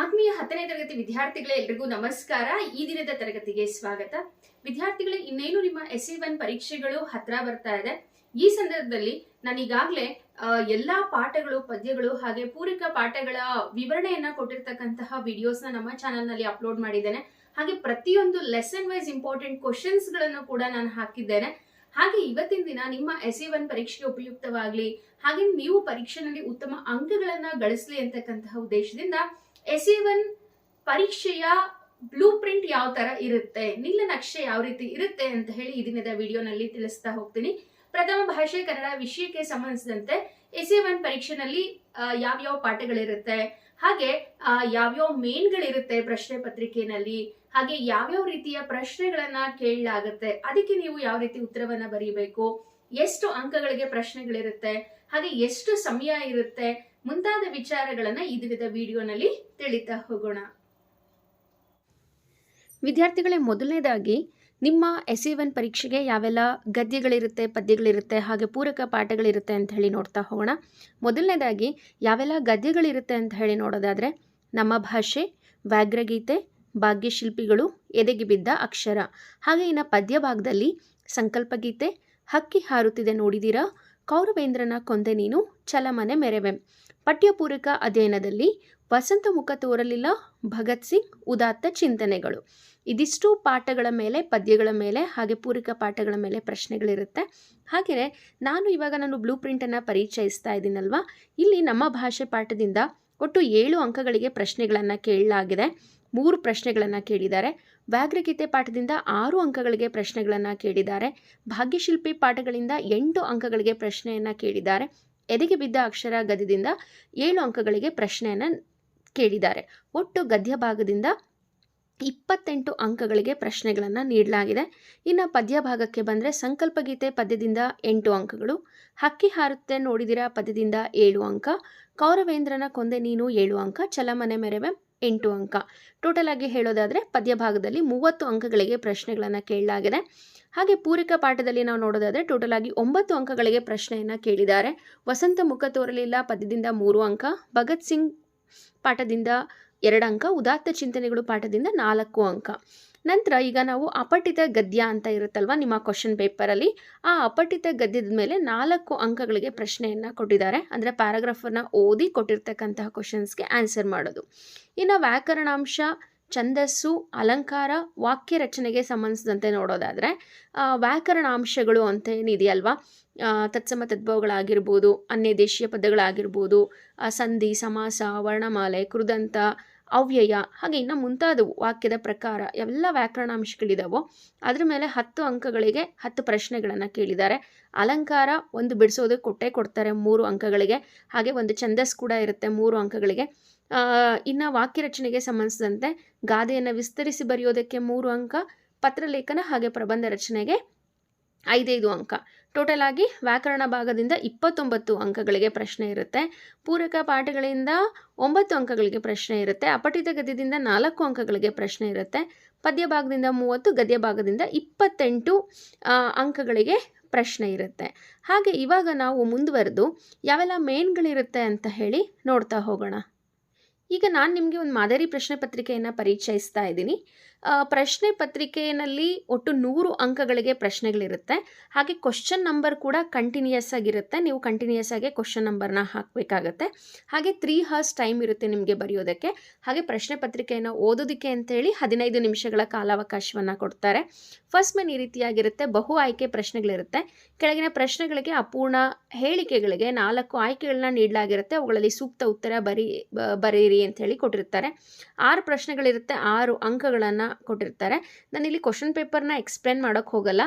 ಆತ್ಮೀಯ ಹತ್ತನೇ ತರಗತಿ ವಿದ್ಯಾರ್ಥಿಗಳೇ ಎಲ್ರಿಗೂ ನಮಸ್ಕಾರ. ಈ ದಿನದ ತರಗತಿಗೆ ಸ್ವಾಗತ. ವಿದ್ಯಾರ್ಥಿಗಳೇ, ಇನ್ನೇನು ನಿಮ್ಮ ಎಸ್ ಸಿ ಒನ್ ಪರೀಕ್ಷೆಗಳು ಹತ್ರ ಬರ್ತಾ ಇದೆ? ಈ ಸಂದರ್ಭದಲ್ಲಿ ನಾನು ಈಗಾಗಲೇ ಎಲ್ಲಾ ಪಾಠಗಳು, ಪದ್ಯಗಳು ಹಾಗೆ ಪೂರಕ ಪಾಠಗಳ ವಿವರಣೆಯನ್ನ ಕೊಟ್ಟಿರ್ತಕ್ಕಂತಹ ವಿಡಿಯೋಸ್ನ ನಮ್ಮ ಚಾನಲ್ನಲ್ಲಿ ಅಪ್ಲೋಡ್ ಮಾಡಿದ್ದೇನೆ. ಹಾಗೆ ಪ್ರತಿಯೊಂದು ಲೆಸನ್ ವೈಸ್ ಇಂಪಾರ್ಟೆಂಟ್ ಕ್ವಶನ್ಸ್ಗಳನ್ನು ಕೂಡ ನಾನು ಹಾಕಿದ್ದೇನೆ. ಹಾಗೆ ಇವತ್ತಿನ ದಿನ ನಿಮ್ಮ ಎಸ್ ಎ ಒನ್ ಪರೀಕ್ಷೆಗೆ ಉಪಯುಕ್ತವಾಗ್ಲಿ, ಹಾಗೆ ನೀವು ಪರೀಕ್ಷೆನಲ್ಲಿ ಉತ್ತಮ ಅಂಕಗಳನ್ನ ಗಳಿಸಲಿ ಅಂತಕ್ಕಂತಹ ಉದ್ದೇಶದಿಂದ ಎಸ್ ಎ ಒನ್ ಪರೀಕ್ಷೆಯ ಬ್ಲೂ ಪ್ರಿಂಟ್ ಯಾವ ತರ ಇರುತ್ತೆ? ನೀಲನಕ್ಷೆ ಯಾವ ರೀತಿ ಇರುತ್ತೆ ಅಂತ ಹೇಳಿ ಈ ದಿನದ ವಿಡಿಯೋನಲ್ಲಿ ತಿಳಿಸ್ತಾ ಹೋಗ್ತೀನಿ. ಪ್ರಥಮ ಭಾಷೆ ಕನ್ನಡ ವಿಷಯಕ್ಕೆ ಸಂಬಂಧಿಸಿದಂತೆ ಎಸ್ ಎ ಒನ್ ಪರೀಕ್ಷೆನಲ್ಲಿ ಯಾವ್ಯಾವ ಪಾಠಗಳಿರುತ್ತೆ? ಹಾಗೆ ಯಾವ್ಯಾವ ಮೇನ್ಗಳಿರುತ್ತೆ ಪ್ರಶ್ನೆ ಪತ್ರಿಕೆನಲ್ಲಿ? ಹಾಗೆ ಯಾವ್ಯಾವ ರೀತಿಯ ಪ್ರಶ್ನೆಗಳನ್ನ ಕೇಳಲಾಗುತ್ತೆ? ಅದಕ್ಕೆ ನೀವು ಯಾವ ರೀತಿ ಉತ್ತರವನ್ನ ಬರೀಬೇಕು? ಎಷ್ಟು ಅಂಕಗಳಿಗೆ ಪ್ರಶ್ನೆಗಳಿರುತ್ತೆ? ಹಾಗೆ ಎಷ್ಟು ಸಮಯ ಇರುತ್ತೆ? ಮುಂತಾದ ವಿಚಾರಗಳನ್ನ ಈ ದಿನದ ವಿಡಿಯೋನಲ್ಲಿ ತಿಳಿತಾ ಹೋಗೋಣ. ವಿದ್ಯಾರ್ಥಿಗಳೇ, ಮೊದಲನೇದಾಗಿ ನಿಮ್ಮ ಎಸ್ ಸಿ ಒನ್ ಪರೀಕ್ಷೆಗೆ ಯಾವೆಲ್ಲ ಗದ್ಯಗಳಿರುತ್ತೆ, ಪದ್ಯಗಳಿರುತ್ತೆ, ಹಾಗೆ ಪೂರಕ ಪಾಠಗಳಿರುತ್ತೆ ಅಂತ ಹೇಳಿ ನೋಡ್ತಾ ಹೋಗೋಣ. ಮೊದಲನೇದಾಗಿ ಯಾವೆಲ್ಲ ಗದ್ಯಗಳಿರುತ್ತೆ ಅಂತ ಹೇಳಿ ನೋಡೋದಾದರೆ, ನಮ್ಮ ಭಾಷೆ, ವ್ಯಾಘ್ರಗೀತೆ, ಭಾಗ್ಯಶಿಲ್ಪಿಗಳು, ಎದೆಗೆ ಬಿದ್ದ ಅಕ್ಷರ. ಹಾಗೆ ಇನ್ನು ಪದ್ಯ ಭಾಗದಲ್ಲಿ ಸಂಕಲ್ಪಗೀತೆ, ಹಕ್ಕಿ ಹಾರುತ್ತಿದೆ ನೋಡಿದಿರಾ? ಕೌರವೇಂದ್ರನ ಕೊಂದೆ ನೀನು ಚಲಮನೆ ಮೆರೆವೆ. ಪಠ್ಯಪೂರಕ ಅಧ್ಯಯನದಲ್ಲಿ ವಸಂತ ಮುಖ ತೋರಲಿಲ್ಲ, ಭಗತ್ ಸಿಂಗ್ ಉದಾತ್ತ ಚಿಂತನೆಗಳು. ಇದಿಷ್ಟು ಪಾಠಗಳ ಮೇಲೆ, ಪದ್ಯಗಳ ಮೇಲೆ, ಹಾಗೆ ಪೂರಕ ಪಾಠಗಳ ಮೇಲೆ ಪ್ರಶ್ನೆಗಳಿರುತ್ತೆ. ಹಾಗೆಯೇ ನಾನು ಇವಾಗ ನಾನು ಬ್ಲೂ ಪ್ರಿಂಟನ್ನು ಪರಿಚಯಿಸ್ತಾ ಇದ್ದೀನಲ್ವಾ? ಇಲ್ಲಿ ನಮ್ಮ ಭಾಷೆ ಪಾಠದಿಂದ ಒಟ್ಟು ಏಳು ಅಂಕಗಳಿಗೆ ಪ್ರಶ್ನೆಗಳನ್ನು ಕೇಳಲಾಗಿದೆ. ಮೂರು ಪ್ರಶ್ನೆಗಳನ್ನು ಕೇಳಿದ್ದಾರೆ. ವ್ಯಾಘ್ರಗೀತೆ ಪಾಠದಿಂದ ಆರು ಅಂಕಗಳಿಗೆ ಪ್ರಶ್ನೆಗಳನ್ನು ಕೇಳಿದ್ದಾರೆ. ಭಾಗ್ಯಶಿಲ್ಪಿ ಪಾಠಗಳಿಂದ ಎಂಟು ಅಂಕಗಳಿಗೆ ಪ್ರಶ್ನೆಯನ್ನು ಕೇಳಿದ್ದಾರೆ. ಎದೆಗೆ ಬಿದ್ದ ಅಕ್ಷರ ಗದ್ಯದಿಂದ ಏಳು ಅಂಕಗಳಿಗೆ ಪ್ರಶ್ನೆಯನ್ನು ಕೇಳಿದ್ದಾರೆ. ಒಟ್ಟು ಗದ್ಯ ಭಾಗದಿಂದ ಇಪ್ಪತ್ತೆಂಟು ಅಂಕಗಳಿಗೆ ಪ್ರಶ್ನೆಗಳನ್ನು ನೀಡಲಾಗಿದೆ. ಇನ್ನು ಪದ್ಯ ಭಾಗಕ್ಕೆ ಬಂದರೆ ಸಂಕಲ್ಪಗೀತೆ ಪದ್ಯದಿಂದ ಎಂಟು ಅಂಕಗಳು, ಹಕ್ಕಿ ಹಾರುತ್ತೆ ನೋಡಿದಿರ ಪದ್ಯದಿಂದ ಏಳು ಅಂಕ, ಕೌರವೇಂದ್ರನ ಕೊಂದೆ ನೀನು ಏಳು ಅಂಕ ಚಲಮನೆ ಮೆರೆವೆ ಎಂಟು ಅಂಕ. ಟೋಟಲ್ ಆಗಿ ಹೇಳೋದಾದರೆ ಪದ್ಯ ಭಾಗದಲ್ಲಿ ಮೂವತ್ತು ಅಂಕಗಳಿಗೆ ಪ್ರಶ್ನೆಗಳನ್ನು ಕೇಳಲಾಗಿದೆ. ಹಾಗೆ ಪೂರಕ ಪಾಠದಲ್ಲಿ ನಾವು ನೋಡೋದಾದರೆ ಟೋಟಲ್ ಆಗಿ ಒಂಬತ್ತು ಅಂಕಗಳಿಗೆ ಪ್ರಶ್ನೆಯನ್ನು ಕೇಳಿದ್ದಾರೆ. ವಸಂತ ಮುಖ ತೋರಲಿಲ್ಲ, ಪದ್ಯದಿಂದ ಮೂರು ಅಂಕ, ಭಗತ್ ಸಿಂಗ್ ಪಾಠದಿಂದ ಎರಡು ಅಂಕ, ಉದಾತ್ತ ಚಿಂತನೆಗಳು ಪಾಠದಿಂದ ನಾಲ್ಕು ಅಂಕ. ನಂತರ ಈಗ ನಾವು ಅಪಠಿತ ಗದ್ಯ ಅಂತ ಇರುತ್ತಲ್ವ ನಿಮ್ಮ ಕ್ವಶನ್ ಪೇಪರಲ್ಲಿ ಆ ಅಪಠಿತ ಗದ್ಯದ ಮೇಲೆ ನಾಲ್ಕು ಅಂಕಗಳಿಗೆ ಪ್ರಶ್ನೆಯನ್ನು ಕೊಟ್ಟಿದ್ದಾರೆ. ಅಂದರೆ ಪ್ಯಾರಾಗ್ರಾಫನ್ನು ಓದಿ ಕೊಟ್ಟಿರ್ತಕ್ಕಂತಹ ಕ್ವಶನ್ಸ್ಗೆ ಆನ್ಸರ್ ಮಾಡೋದು. ಇನ್ನು ವ್ಯಾಕರಣಾಂಶ, ಛಂದಸ್ಸು, ಅಲಂಕಾರ, ವಾಕ್ಯ ರಚನೆಗೆ ಸಂಬಂಧಿಸಿದಂತೆ ನೋಡೋದಾದರೆ ವ್ಯಾಕರಣಾಂಶಗಳು ಅಂತ ಏನಿದೆಯಲ್ವಾ? ತತ್ಸಮ ತದ್ಭವಗಳಾಗಿರ್ಬೋದು ಅನ್ಯ ದೇಶೀಯ ಪದಗಳಾಗಿರ್ಬೋದು ಸಂಧಿ, ಸಮಾಸ, ವರ್ಣಮಾಲೆ, ಕೃದಂತ ಅವ್ಯಯ, ಹಾಗೆ ಇನ್ನು ಮುಂತಾದವು ವಾಕ್ಯದ ಪ್ರಕಾರ ಎಲ್ಲ ವ್ಯಾಕರಣಾಂಶಗಳಿದಾವೋ, ಅದ್ರ ಮೇಲೆ ಹತ್ತು ಅಂಕಗಳಿಗೆ ಹತ್ತು ಪ್ರಶ್ನೆಗಳನ್ನು ಕೇಳಿದ್ದಾರೆ. ಅಲಂಕಾರ ಒಂದು ಬಿಡಿಸೋದಕ್ಕೆ ಕೊಟ್ಟೆ ಕೊಡ್ತಾರೆ ಮೂರು ಅಂಕಗಳಿಗೆ, ಹಾಗೆ ಒಂದು ಛಂದಸ್ ಕೂಡ ಇರುತ್ತೆ ಮೂರು ಅಂಕಗಳಿಗೆ. ಇನ್ನು ವಾಕ್ಯ ರಚನೆಗೆ ಸಂಬಂಧಿಸಿದಂತೆ ಗಾದೆಯನ್ನು ವಿಸ್ತರಿಸಿ ಬರೆಯೋದಕ್ಕೆ ಮೂರು ಅಂಕ, ಪತ್ರಲೇಖನ ಹಾಗೆ ಪ್ರಬಂಧ ರಚನೆಗೆ ಐದೈದು ಅಂಕ. ಟೋಟಲ್ ಆಗಿ ವ್ಯಾಕರಣ ಭಾಗದಿಂದ ಇಪ್ಪತ್ತೊಂಬತ್ತು ಅಂಕಗಳಿಗೆ ಪ್ರಶ್ನೆ ಇರುತ್ತೆ. ಪೂರಕ ಪಾಠಗಳಿಂದ ಒಂಬತ್ತು ಅಂಕಗಳಿಗೆ ಪ್ರಶ್ನೆ ಇರುತ್ತೆ. ಅಪಠಿತ ಗದ್ಯದಿಂದ ನಾಲ್ಕು ಅಂಕಗಳಿಗೆ ಪ್ರಶ್ನೆ ಇರುತ್ತೆ. ಪದ್ಯ ಭಾಗದಿಂದ ಮೂವತ್ತು, ಗದ್ಯ ಭಾಗದಿಂದ ಇಪ್ಪತ್ತೆಂಟು ಅಂಕಗಳಿಗೆ ಪ್ರಶ್ನೆ ಇರುತ್ತೆ. ಹಾಗೆ ಇವಾಗ ನಾವು ಮುಂದುವರೆದು ಯಾವೆಲ್ಲ ಮೇನ್ಗಳಿರುತ್ತೆ ಅಂತ ಹೇಳಿ ನೋಡ್ತಾ ಹೋಗೋಣ. ಈಗ ನಾನು ನಿಮಗೆ ಒಂದು ಮಾದರಿ ಪ್ರಶ್ನೆ ಪತ್ರಿಕೆಯನ್ನು ಪರಿಚಯಿಸ್ತಾ ಇದ್ದೀನಿ. ಪ್ರಶ್ನೆ ಪತ್ರಿಕೆಯಲ್ಲಿ ಒಟ್ಟು ನೂರು ಅಂಕಗಳಿಗೆ ಪ್ರಶ್ನೆಗಳಿರುತ್ತೆ. ಹಾಗೆ ಕ್ವಶನ್ ನಂಬರ್ ಕೂಡ ಕಂಟಿನ್ಯೂಯಸ್ ಆಗಿರುತ್ತೆ. ನೀವು ಕಂಟಿನ್ಯೂಯಸ್ ಆಗಿ ಕ್ವಶನ್ ನಂಬರ್ನ ಹಾಕಬೇಕಾಗತ್ತೆ. ಹಾಗೆ ತ್ರೀ ಹರ್ಸ್ ಟೈಮ್ ಇರುತ್ತೆ ನಿಮಗೆ ಬರೆಯೋದಕ್ಕೆ. ಹಾಗೆ ಪ್ರಶ್ನೆ ಪತ್ರಿಕೆಯನ್ನು ಓದೋದಕ್ಕೆ ಅಂತೇಳಿ ಹದಿನೈದು ನಿಮಿಷಗಳ ಕಾಲಾವಕಾಶವನ್ನು ಕೊಡ್ತಾರೆ. ಫಸ್ಟ್ ಮೇನ್ ಈ ರೀತಿಯಾಗಿರುತ್ತೆ. ಬಹು ಆಯ್ಕೆ ಪ್ರಶ್ನೆಗಳಿರುತ್ತೆ. ಕೆಳಗಿನ ಪ್ರಶ್ನೆಗಳಿಗೆ ಅಪೂರ್ಣ ಹೇಳಿಕೆಗಳಿಗೆ ನಾಲ್ಕು ಆಯ್ಕೆಗಳನ್ನ ನೀಡಲಾಗಿರುತ್ತೆ. ಅವುಗಳಲ್ಲಿ ಸೂಕ್ತ ಉತ್ತರ ಬರಿ ಬರೀರಿ ಅಂತ ಹೇಳಿ ಕೊಟ್ಟಿರ್ತಾರೆ. ಆರು ಪ್ರಶ್ನೆಗಳಿರುತ್ತೆ. ಆರು ಅಂಕಗಳನ್ನು ಕೊಟ್ಟಿರ್ತಾರೆ. ನಾನು ಇಲ್ಲಿ ಕ್ವಶನ್ ಪೇಪರ್ನ ಎಕ್ಸ್ಪ್ಲೇನ್ ಮಾಡೋಕ್ಕೆ ಹೋಗಲ್ಲ.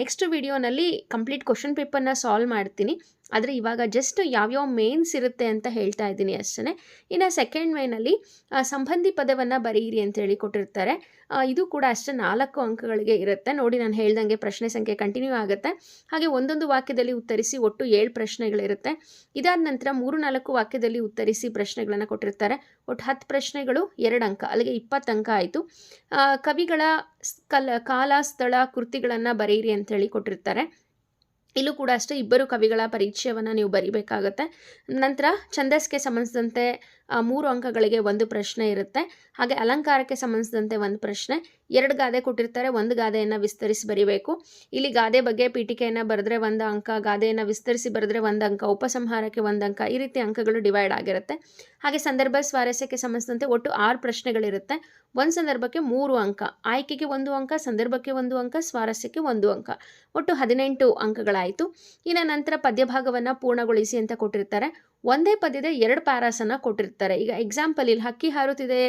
ನೆಕ್ಸ್ಟ್ ವಿಡಿಯೋನಲ್ಲಿ ಕಂಪ್ಲೀಟ್ ಕ್ವಶನ್ ಪೇಪರ್ನ ಸಾಲ್ವ್ ಮಾಡ್ತೀನಿ. ಆದರೆ ಇವಾಗ ಜಸ್ಟ್ ಯಾವ್ಯಾವ ಮೇನ್ಸ್ ಇರುತ್ತೆ ಅಂತ ಹೇಳ್ತಾ ಇದ್ದೀನಿ ಅಷ್ಟೇ ಇನ್ನು ಸೆಕೆಂಡ್ ಮೇನಲ್ಲಿ ಸಂಬಂಧಿ ಪದವನ್ನು ಬರೀರಿ ಅಂತೇಳಿ ಕೊಟ್ಟಿರ್ತಾರೆ. ಇದು ಕೂಡ ಅಷ್ಟೇ ನಾಲ್ಕು ಅಂಕಗಳಿಗೆ ಇರುತ್ತೆ. ನೋಡಿ ನಾನು ಹೇಳ್ದಂಗೆ ಪ್ರಶ್ನೆ ಸಂಖ್ಯೆ ಕಂಟಿನ್ಯೂ ಆಗುತ್ತೆ. ಹಾಗೆ ಒಂದೊಂದು ವಾಕ್ಯದಲ್ಲಿ ಉತ್ತರಿಸಿ ಒಟ್ಟು ಏಳು ಪ್ರಶ್ನೆಗಳಿರುತ್ತೆ. ಇದಾದ ನಂತರ ಮೂರು ನಾಲ್ಕು ವಾಕ್ಯದಲ್ಲಿ ಉತ್ತರಿಸಿ ಪ್ರಶ್ನೆಗಳನ್ನು ಕೊಟ್ಟಿರ್ತಾರೆ. ಒಟ್ಟು ಹತ್ತು ಪ್ರಶ್ನೆಗಳು, ಎರಡು ಅಂಕ, ಅಲ್ಲಿಗೆ ಇಪ್ಪತ್ತು ಅಂಕ ಆಯಿತು. ಕವಿಗಳ ಕಲ, ಕಾಲ, ಸ್ಥಳ, ಕೃತಿಗಳನ್ನು ಬರೆಯಿರಿ ಅಂತೇಳಿ ಕೊಟ್ಟಿರ್ತಾರೆ. ಇಲ್ಲೂ ಕೂಡ ಅಷ್ಟೇ ಇಬ್ಬರು ಕವಿಗಳ ಪರಿಚಯವನ್ನು ನೀವು ಬರಿಬೇಕಾಗತ್ತೆ. ನಂತರ ಛಂದಸ್ಗೆ ಸಂಬಂಧಿಸಿದಂತೆ ಮೂರು ಅಂಕಗಳಿಗೆ ಒಂದು ಪ್ರಶ್ನೆ ಇರುತ್ತೆ. ಹಾಗೆ ಅಲಂಕಾರಕ್ಕೆ ಸಂಬಂಧಿಸಿದಂತೆ ಒಂದು ಪ್ರಶ್ನೆ. ಎರಡು ಗಾದೆ ಕೊಟ್ಟಿರ್ತಾರೆ, ಒಂದು ಗಾದೆಯನ್ನು ವಿಸ್ತರಿಸಿ ಬರಿಬೇಕು. ಇಲ್ಲಿ ಗಾದೆ ಬಗ್ಗೆ ಪೀಠಿಕೆಯನ್ನು ಬರೆದ್ರೆ ಒಂದು ಅಂಕ, ಗಾದೆಯನ್ನು ವಿಸ್ತರಿಸಿ ಬರೆದ್ರೆ ಒಂದು ಅಂಕ, ಉಪಸಂಹಾರಕ್ಕೆ ಒಂದು ಅಂಕ, ಈ ರೀತಿ ಅಂಕಗಳು ಡಿವೈಡ್ ಆಗಿರುತ್ತೆ. ಹಾಗೆ ಸಂದರ್ಭ ಸ್ವಾರಸ್ಯಕ್ಕೆ ಸಂಬಂಧಿಸಿದಂತೆ ಒಟ್ಟು ಆರು ಪ್ರಶ್ನೆಗಳಿರುತ್ತೆ. ಒಂದು ಸಂದರ್ಭಕ್ಕೆ ಮೂರು ಅಂಕ, ಆಯ್ಕೆಗೆ ಒಂದು ಅಂಕ, ಸಂದರ್ಭಕ್ಕೆ ಒಂದು ಅಂಕ, ಸ್ವಾರಸ್ಯಕ್ಕೆ ಒಂದು ಅಂಕ. ಒಟ್ಟು ಹದಿನೆಂಟು ಅಂಕಗಳಾಯಿತು. ಇನ್ನು ನಂತರ ಪದ್ಯಭಾಗವನ್ನು ಪೂರ್ಣಗೊಳಿಸಿ ಅಂತ ಕೊಟ್ಟಿರ್ತಾರೆ. ಒಂದೇ ಪದ್ಯದ ಎರಡು ಪ್ಯಾರಾಸನ್ನು ಕೊಟ್ಟಿರ್ತಾರೆ. ಈಗ ಎಕ್ಸಾಂಪಲ್ ಇಲ್ಲಿ ಹಕ್ಕಿ ಹಾರುತ್ತಿದೆ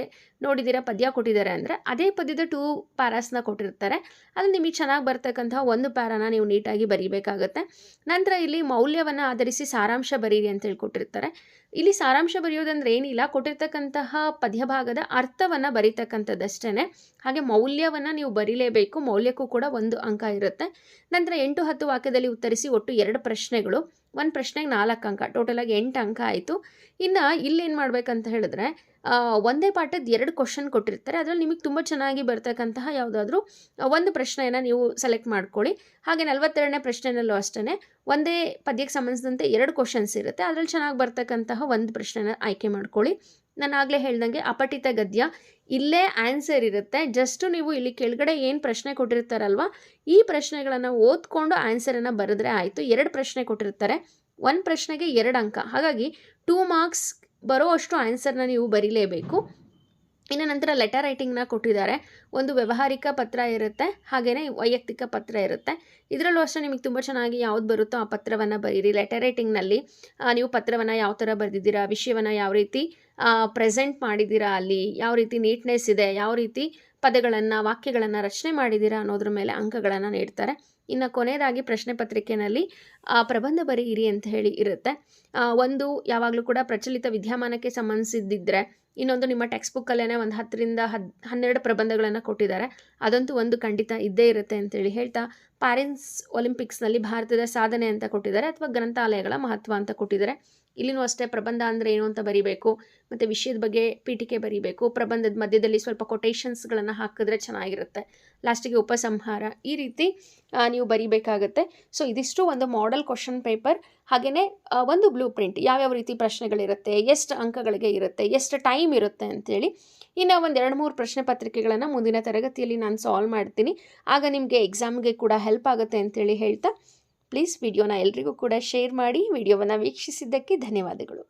ನೋಡಿದ್ದೀರಾ ಪದ್ಯ ಕೊಟ್ಟಿದ್ದಾರೆ ಅಂದರೆ ಅದೇ ಪದ್ಯದ ಟೂ ಪ್ಯಾರಾಸ್ನ ಕೊಟ್ಟಿರ್ತಾರೆ. ಅದು ನಿಮಗೆ ಚೆನ್ನಾಗಿ ಬರ್ತಕ್ಕಂತಹ ಒಂದು ಪ್ಯಾರಾನ ನೀವು ನೀಟಾಗಿ ಬರೀಬೇಕಾಗತ್ತೆ. ನಂತರ ಇಲ್ಲಿ ಮೌಲ್ಯವನ್ನು ಆಧರಿಸಿ ಸಾರಾಂಶ ಬರೀರಿ ಅಂತ ಹೇಳಿ ಕೊಟ್ಟಿರ್ತಾರೆ. ಇಲ್ಲಿ ಸಾರಾಂಶ ಬರೆಯೋದಂದ್ರೆ ಏನಿಲ್ಲ, ಕೊಟ್ಟಿರ್ತಕ್ಕಂತಹ ಪದ್ಯಭಾಗದ ಅರ್ಥವನ್ನು ಬರೀತಕ್ಕಂಥದ್ದಷ್ಟೇ ಹಾಗೆ ಮೌಲ್ಯವನ್ನು ನೀವು ಬರೀಲೇಬೇಕು, ಮೌಲ್ಯಕ್ಕೂ ಕೂಡ ಒಂದು ಅಂಕ ಇರುತ್ತೆ. ನಂತರ ಎಂಟು ಹತ್ತು ವಾಕ್ಯದಲ್ಲಿ ಉತ್ತರಿಸಿ ಒಟ್ಟು ಎರಡು ಪ್ರಶ್ನೆಗಳು. ಒಂದು ಪ್ರಶ್ನೆಗೆ ನಾಲ್ಕು ಅಂಕ ಟೋಟಲಾಗಿ ಎಂಟು ಅಂಕ ಆಯಿತು. ಇನ್ನು ಇಲ್ಲೇನು ಮಾಡಬೇಕಂತ ಹೇಳಿದ್ರೆ ಒಂದೇ ಪಾಠದ ಎರಡು ಕ್ವಶನ್ ಕೊಟ್ಟಿರ್ತಾರೆ. ಅದರಲ್ಲಿ ನಿಮಗೆ ತುಂಬ ಚೆನ್ನಾಗಿ ಬರ್ತಕ್ಕಂತಹ ಯಾವುದಾದ್ರೂ ಒಂದು ಪ್ರಶ್ನೆಯನ್ನು ನೀವು ಸೆಲೆಕ್ಟ್ ಮಾಡ್ಕೊಳ್ಳಿ. ಹಾಗೆ ನಲವತ್ತೆರಡನೇ ಪ್ರಶ್ನೆನಲ್ಲೂ ಅಷ್ಟೇ ಒಂದೇ ಪದ್ಯಕ್ಕೆ ಸಂಬಂಧಿಸಿದಂತೆ ಎರಡು ಕ್ವಶನ್ಸ್ ಇರುತ್ತೆ. ಅದರಲ್ಲಿ ಚೆನ್ನಾಗಿ ಬರ್ತಕ್ಕಂತಹ ಒಂದು ಪ್ರಶ್ನೆನ ಆಯ್ಕೆ ಮಾಡ್ಕೊಳ್ಳಿ. ನಾನು ಆಗಲೇ ಹೇಳ್ದಂಗೆ ಅಪಠಿತ ಗದ್ಯ. ಇಲ್ಲೇ ಆನ್ಸರ್ ಇರುತ್ತೆ. ಜಸ್ಟು ನೀವು ಇಲ್ಲಿ ಕೆಳಗಡೆ ಏನು ಪ್ರಶ್ನೆ ಕೊಟ್ಟಿರ್ತಾರಲ್ವ, ಈ ಪ್ರಶ್ನೆಗಳನ್ನು ಓದ್ಕೊಂಡು ಆನ್ಸರನ್ನು ಬರೆದ್ರೆ ಆಯಿತು. ಎರಡು ಪ್ರಶ್ನೆ ಕೊಟ್ಟಿರ್ತಾರೆ. ಒಂದು ಪ್ರಶ್ನೆಗೆ ಎರಡು ಅಂಕ. ಹಾಗಾಗಿ ಟೂ ಮಾರ್ಕ್ಸ್ ಬರೋ ಅಷ್ಟು ಆನ್ಸರ್ನ ನೀವು ಬರೀಲೇಬೇಕು. ಇನ್ನು ನಂತರ ಲೆಟರ್ ರೈಟಿಂಗ್ನ ಕೊಟ್ಟಿದ್ದಾರೆ. ಒಂದು ವ್ಯವಹಾರಿಕ ಪತ್ರ ಇರುತ್ತೆ ಹಾಗೇ ವೈಯಕ್ತಿಕ ಪತ್ರ ಇರುತ್ತೆ. ಇದರಲ್ಲೂ ಅಷ್ಟೇ ನಿಮಗೆ ತುಂಬ ಚೆನ್ನಾಗಿ ಯಾವ್ದು ಬರುತ್ತೋ ಆ ಪತ್ರವನ್ನು ಬರೀರಿ. ಲೆಟರ್ ರೈಟಿಂಗ್ನಲ್ಲಿ ನೀವು ಪತ್ರವನ್ನು ಯಾವ ಥರ ಬರೆದಿದ್ದೀರಾ ವಿಷಯವನ್ನು ಯಾವ ರೀತಿ ಪ್ರೆಸೆಂಟ್ ಮಾಡಿದ್ದೀರಾ ಅಲ್ಲಿ, ಯಾವ ರೀತಿ ನೀಟ್ನೆಸ್ ಇದೆ, ಯಾವ ರೀತಿ ಪದಗಳನ್ನು, ವಾಕ್ಯಗಳನ್ನು ರಚನೆ ಮಾಡಿದ್ದೀರಾ ಅನ್ನೋದ್ರ ಮೇಲೆ ಅಂಕಗಳನ್ನು ನೀಡ್ತಾರೆ. ಇನ್ನು ಕೊನೆಯದಾಗಿ ಪ್ರಶ್ನೆ ಪತ್ರಿಕೆಯಲ್ಲಿ ಪ್ರಬಂಧ ಬರೆಯಿರಿ ಅಂತ ಹೇಳಿ ಇರುತ್ತೆ. ಒಂದು ಯಾವಾಗಲೂ ಕೂಡ ಪ್ರಚಲಿತ ವಿದ್ಯಮಾನಕ್ಕೆ ಸಂಬಂಧಿಸಿದ್ದಿದ್ರೆ ಇನ್ನೊಂದು ನಿಮ್ಮ ಟೆಕ್ಸ್ಟ್ ಬುಕ್ಕಲ್ಲೇ ಒಂದು ಹತ್ತರಿಂದ ಹದ್, ಹನ್ನೆರಡು ಪ್ರಬಂಧಗಳನ್ನು ಕೊಟ್ಟಿದ್ದಾರೆ. ಅದಂತೂ ಒಂದು ಖಂಡಿತ ಇದ್ದೇ ಇರುತ್ತೆ ಅಂತೇಳಿ ಹೇಳ್ತಾ ಪ್ಯಾರೆಂಟ್ಸ್ ಒಲಿಂಪಿಕ್ಸ್ನಲ್ಲಿ ಭಾರತದ ಸಾಧನೆ ಅಂತ ಕೊಟ್ಟಿದ್ದಾರೆ ಅಥವಾ ಗ್ರಂಥಾಲಯಗಳ ಮಹತ್ವ ಅಂತ ಕೊಟ್ಟಿದ್ದಾರೆ. ಇಲ್ಲಿನೂ ಅಷ್ಟೇ ಪ್ರಬಂಧ ಅಂದರೆ ಏನು ಅಂತ ಬರಿಬೇಕು. ಮತ್ತು ವಿಷಯದ ಬಗ್ಗೆ ಪೀಠಿಕೆ ಬರಿಬೇಕು. ಪ್ರಬಂಧದ ಮಧ್ಯದಲ್ಲಿ ಸ್ವಲ್ಪ ಕೊಟೇಶನ್ಸ್ಗಳನ್ನು ಹಾಕಿದ್ರೆ ಚೆನ್ನಾಗಿರುತ್ತೆ. ಲಾಸ್ಟಿಗೆ ಉಪಸಂಹಾರ. ಈ ರೀತಿ ನೀವು ಬರಿಬೇಕಾಗತ್ತೆ. ಸೊ ಇದಿಷ್ಟು ಒಂದು ಮಾಡೆಲ್ ಕ್ವಶನ್ ಪೇಪರ್ ಹಾಗೆಯೇ ಒಂದು ಬ್ಲೂ ಪ್ರಿಂಟ್ ಯಾವ್ಯಾವ ರೀತಿ ಪ್ರಶ್ನೆಗಳಿರುತ್ತೆ, ಎಷ್ಟು ಅಂಕಗಳಿಗೆ ಇರುತ್ತೆ, ಎಷ್ಟು ಟೈಮ್ ಇರುತ್ತೆ ಅಂತೇಳಿ. ಇನ್ನು ಒಂದು ಎರಡು ಮೂರು ಪ್ರಶ್ನೆ ಪತ್ರಿಕೆಗಳನ್ನು ಮುಂದಿನ ತರಗತಿಯಲ್ಲಿ ನಾನು ಸಾಲ್ವ್ ಮಾಡ್ತೀನಿ. ಆಗ ನಿಮಗೆ ಎಕ್ಸಾಮ್ಗೆ ಕೂಡ ಹೆಲ್ಪ್ ಆಗುತ್ತೆ ಅಂತೇಳಿ ಹೇಳ್ತಾ ಪ್ಲೀಸ್ ವಿಡಿಯೋನ ಎಲ್ರಿಗೂ ಕೂಡ ಶೇರ್ ಮಾಡಿ ವಿಡಿಯೋವನ್ನು ವೀಕ್ಷಿಸಿದ್ದಕ್ಕೆ ಧನ್ಯವಾದಗಳು.